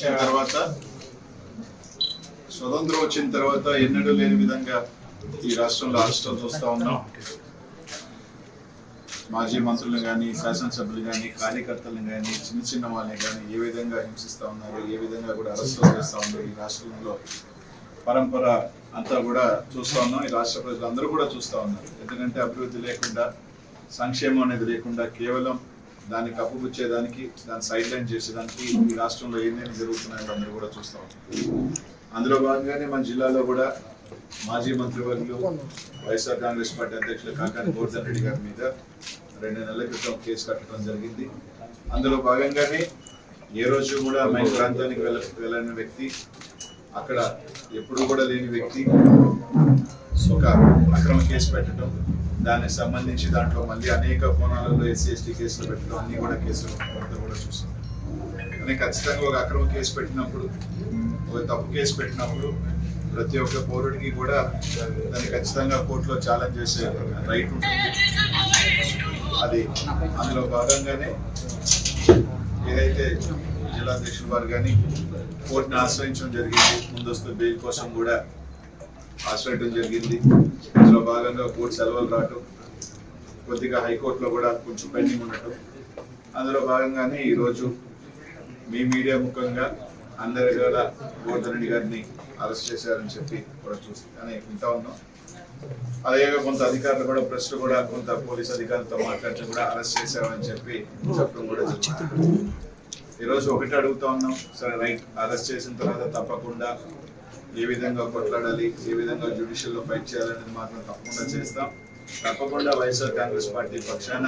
వచ్చిన తర్వాత స్వతంత్రం వచ్చిన తర్వాత ఎన్నడూ లేని విధంగా ఈ రాష్ట్రంలో అరెస్టులు చూస్తా ఉన్నాం. మాజీ మంత్రులు కానీ శాసనసభ్యులు కానీ కార్యకర్తలను కానీ చిన్న చిన్న వాళ్ళని కానీ ఏ విధంగా హింసిస్తా ఉన్నారు ఏ విధంగా కూడా అరెస్టులు చేస్తా ఉన్నారు ఈ రాష్ట్రంలో పరంపర అంతా కూడా చూస్తా ఉన్నాం. ఈ రాష్ట్ర ప్రజలు అందరూ కూడా చూస్తా ఉన్నారు. ఎందుకంటే అభివృద్ధి లేకుండా సంక్షేమం అనేది లేకుండా కేవలం దాన్ని కప్పుపుచ్చేదానికి దాన్ని సైడ్ లైన్ చేసేదానికి ఈ రాష్ట్రంలో ఏమేమి జరుగుతున్నాయో అందరూ కూడా చూస్తూ అందులో భాగంగానే మన జిల్లాలో కూడా మాజీ మంత్రివర్యులు వైఎస్ఆర్ కాంగ్రెస్ పార్టీ అధ్యక్షులు కాకాని గోవర్ధన్ రెడ్డి గారి మీద రెండు నెలల క్రితం కేసు కట్టడం జరిగింది. అందులో భాగంగానే ఏ రోజు కూడా మన ప్రాంతానికి వెళ్ళ వెళ్ళని వ్యక్తి అక్కడ ఎప్పుడు కూడా లేని వ్యక్తి ఒక అక్రమ కేసు పెట్టడం దానికి సంబంధించి దాంట్లో మళ్ళీ అనేక కోణాలలో ఎస్సీ ఎస్టీ కేసులు పెట్టడం అన్ని కూడా కేసులు అంతా కూడా చూసాం కానీ ఖచ్చితంగా ఒక అక్రమ కేసు పెట్టినప్పుడు ఒక తప్పు కేసు పెట్టినప్పుడు ప్రతి ఒక్క పౌరుడికి కూడా దాన్ని ఖచ్చితంగా కోర్టులో ఛాలెంజ్ చేసే రైట్ ఉంటుంది. అది అందులో భాగంగానే ఏదైతే జిల్లాధ్యక్షుల వారు కానీ కోర్టుని ఆశ్రయించడం జరిగింది ముందస్తు బెయిల్ కోసం కూడా ఆశ్రయించడం జరిగింది. అందులో భాగంగా కోర్టు సెలవులు రావటం కొద్దిగా హైకోర్టులో కూడా కొంచెం పెండింగ్ ఉండటం. అందులో భాగంగానే ఈరోజు మీ మీడియా ముఖంగా అందరి కూడా గోవర్ధన్ రెడ్డి గారిని అరెస్ట్ చేశారని చెప్పి కూడా చూసి అని వింటా ఉన్నాం. అలాగే కొంత అధికారులు కూడా ప్రెస్ కూడా కొంత పోలీస్ అధికారులతో మాట్లాడుతూ కూడా అరెస్ట్ చేశామని చెప్పి చెప్పడం కూడా ఈరోజు ఒకటి అడుగుతా ఉన్నాం. సరే రైట్ అరెస్ట్ చేసిన తర్వాత తప్పకుండా ఏ విధంగా కొట్లాడాలి ఏ విధంగా జ్యుడిషియల్లో ఫైట్ చేయాలనేది మాత్రం తప్పకుండా చేస్తాం. తప్పకుండా వైఎస్ఆర్ కాంగ్రెస్ పార్టీ పక్షాన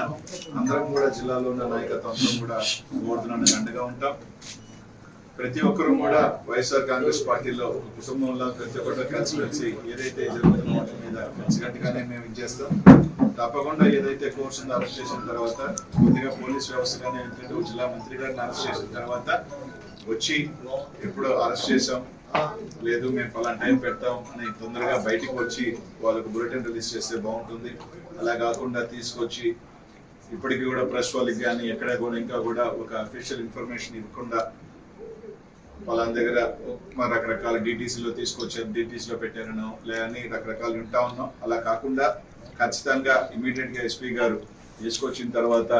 అందరం కూడా జిల్లాలో ఉన్న నాయకత్వం అందరం కూడా గోవర్ధనానికి అండగా ఉంటాం. ప్రతి ఒక్కరూ కూడా వైఎస్ఆర్ కాంగ్రెస్ పార్టీలో కుటుంబంలో ప్రతి ఒక్కరు వచ్చి ఏదైతే జరుగుతుందో వాటి మీద కలిసికట్టుగానే మేము ఇచ్చేస్తాం తప్పకుండా ఏదైతే కోర్స్ ఉందో అరెస్ట్ చేసిన తర్వాత కొద్దిగా పోలీస్ వ్యవస్థ కానీ ఎందుకంటే జిల్లా మంత్రి గారిని అరెస్ట్ చేసిన తర్వాత వచ్చి ఎప్పుడు అరెస్ట్ చేసాం లేదు మేము పలానా టైం పెడతాం అని తొందరగా బయటికి వచ్చి వాళ్ళకు బులెటిన్ రిలీజ్ చేస్తే బాగుంటుంది. అలా కాకుండా తీసుకొచ్చి ఇప్పటికీ కూడా ప్రెస్ వాళ్ళకి కానీ ఎక్కడ కూడా ఇంకా కూడా ఒక అఫీషియల్ ఇన్ఫర్మేషన్ ఇవ్వకుండా వాళ్ళ దగ్గర మా రకరకాల డీటీసీలో తీసుకొచ్చారు డీటీసీలో పెట్టారనో లేదని రకరకాలు వింటా ఉన్నాం. అలా కాకుండా ఖచ్చితంగా ఇమీడియట్గా ఎస్పీ గారు తీసుకొచ్చిన తర్వాత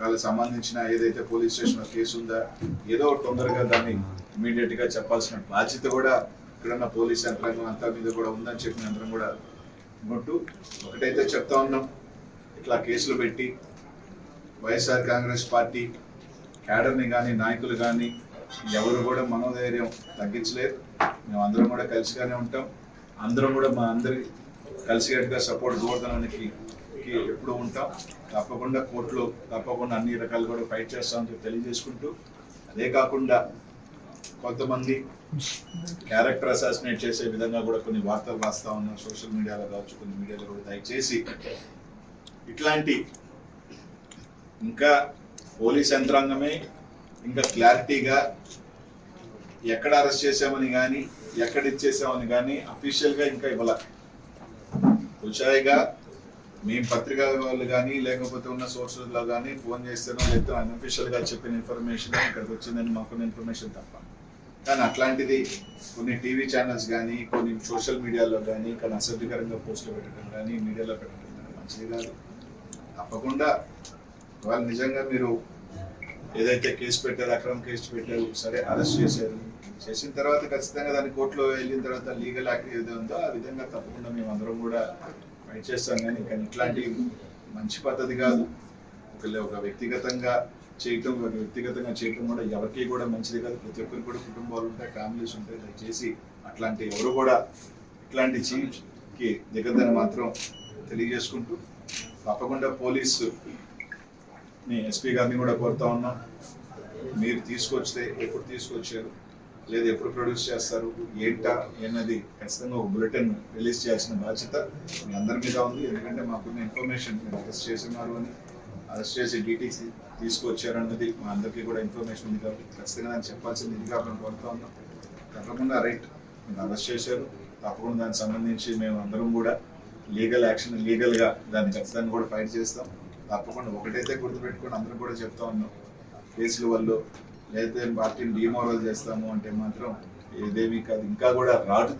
వాళ్ళకి సంబంధించిన ఏదైతే పోలీస్ స్టేషన్ కేసు ఉందా ఏదో తొందరగా దాన్ని ఇమీడియట్గా చెప్పాల్సిన బాధ్యత కూడా ఇక్కడున్న పోలీస్ యంత్రాంగం అంతా మీద కూడా ఉందని చెప్పిన అందరం కూడా ఉంటూ ఒకటైతే చెప్తా ఉన్నాం. ఇట్లా కేసులు పెట్టి వైఎస్ఆర్ కాంగ్రెస్ పార్టీ క్యాడర్ని కానీ నాయకులు కానీ ఎవరు కూడా మనోధైర్యం తగ్గించలేరు. మేము అందరం కూడా కలిసిగానే ఉంటాం. అందరం కూడా మా అందరి కలిసికట్టుగా సపోర్ట్ గోవర్ధనానికి ఎప్పుడు ఉంటాం. తప్పకుండా కోర్టులో తప్పకుండా అన్ని రకాలు కూడా ఫైట్ చేస్తామని తెలియజేసుకుంటూ అదే కాకుండా కొంతమంది క్యారెక్టర్ అసాసినేట్ చేసే విధంగా కూడా కొన్ని వార్తలు రాస్తా ఉన్నారు సోషల్ మీడియాలో కావచ్చు కొన్ని మీడియాలో కూడా దయచేసి ఇట్లాంటి ఇంకా పోలీస్ యంత్రాంగమే ఇంకా క్లారిటీగా ఎక్కడ అరెస్ట్ చేశామని కానీ ఎక్కడ ఇచ్చేసామని కానీ అఫీషియల్గా ఇంకా ఇవ్వాల. హుషాయిగా మేము పత్రికా వాళ్ళు కానీ లేకపోతే ఉన్న సోర్సెస్లో కానీ ఫోన్ చేస్తేనో లేకపోతే అన్అఫీషియల్గా చెప్పిన ఇన్ఫర్మేషన్ ఇక్కడికి వచ్చిందని మాకున్న ఇన్ఫర్మేషన్ తప్ప. కానీ అట్లాంటిది కొన్ని టీవీ ఛానల్స్ కానీ కొన్ని సోషల్ మీడియాలో కానీ కానీ అసభ్యకరంగా పోస్టులు పెట్టడం కానీ మీడియాలో పెట్టడం కానీ మంచిది కాదు. తప్పకుండా వాళ్ళు నిజంగా మీరు ఏదైతే కేసు పెట్టారు అక్రమ కేసు పెట్టారు సరే అరెస్ట్ చేశారు. చేసిన తర్వాత ఖచ్చితంగా దాని కోర్టులో వెళ్ళిన తర్వాత లీగల్ యాక్ట్ ఏదో ఉందో ఆ విధంగా తప్పకుండా మేము అందరం కూడా ఫైట్ చేస్తాం. కానీ కానీ ఇట్లాంటి మంచి పద్ధతి కాదు. ఒక వ్యక్తిగతంగా చేయటం కానీ వ్యక్తిగతంగా చేయటం కూడా ఎవరికి కూడా మంచిది కాదు. ప్రతి ఒక్కరికి కూడా కుటుంబాలు ఉంటాయి ఫ్యామిలీస్ ఉంటాయి. దయచేసి అట్లాంటి ఎవరు కూడా ఇట్లాంటి చీఫ్కి దిగద్దని మాత్రం తెలియజేసుకుంటూ తప్పకుండా పోలీసు ఎస్పీ గారిని కూడా కోరుతా ఉన్నాం. మీరు తీసుకొస్తే ఎప్పుడు తీసుకొచ్చారు లేదా ఎప్పుడు ప్రొడ్యూస్ చేస్తారు ఏంటా ఏన్నది ఖచ్చితంగా ఒక బులెటిన్ రిలీజ్ చేయాల్సిన బాధ్యత మీ అందరి మీద ఉంది. ఎందుకంటే మాకున్న ఇన్ఫర్మేషన్ మీరు అరెస్ట్ చేస్తున్నారు అని అరెస్ట్ చేసి డీటీసీ తీసుకొచ్చారన్నది మా అందరికీ కూడా ఇన్ఫర్మేషన్ ఉంది కాబట్టి ఖచ్చితంగా దాన్ని చెప్పాల్సింది ఇది కాబట్టి కోరుతా ఉన్నాం. తప్పకుండా రైట్ మీరు అరెస్ట్ చేశారు. తప్పకుండా దానికి సంబంధించి మేము అందరం కూడా లీగల్ యాక్షన్ లీగల్గా దాన్ని ఖచ్చితంగా కూడా ఫైట్ చేస్తాం. తప్పకుండా ఒకటైతే గుర్తుపెట్టుకొని అందరం కూడా చెప్తా ఉన్నాం. కేసుల వల్ల లేకపోతే పార్టీని డిమోరల్ చేస్తాము అంటే మాత్రం ఇదేమీ కాదు. ఇంకా కూడా రాటు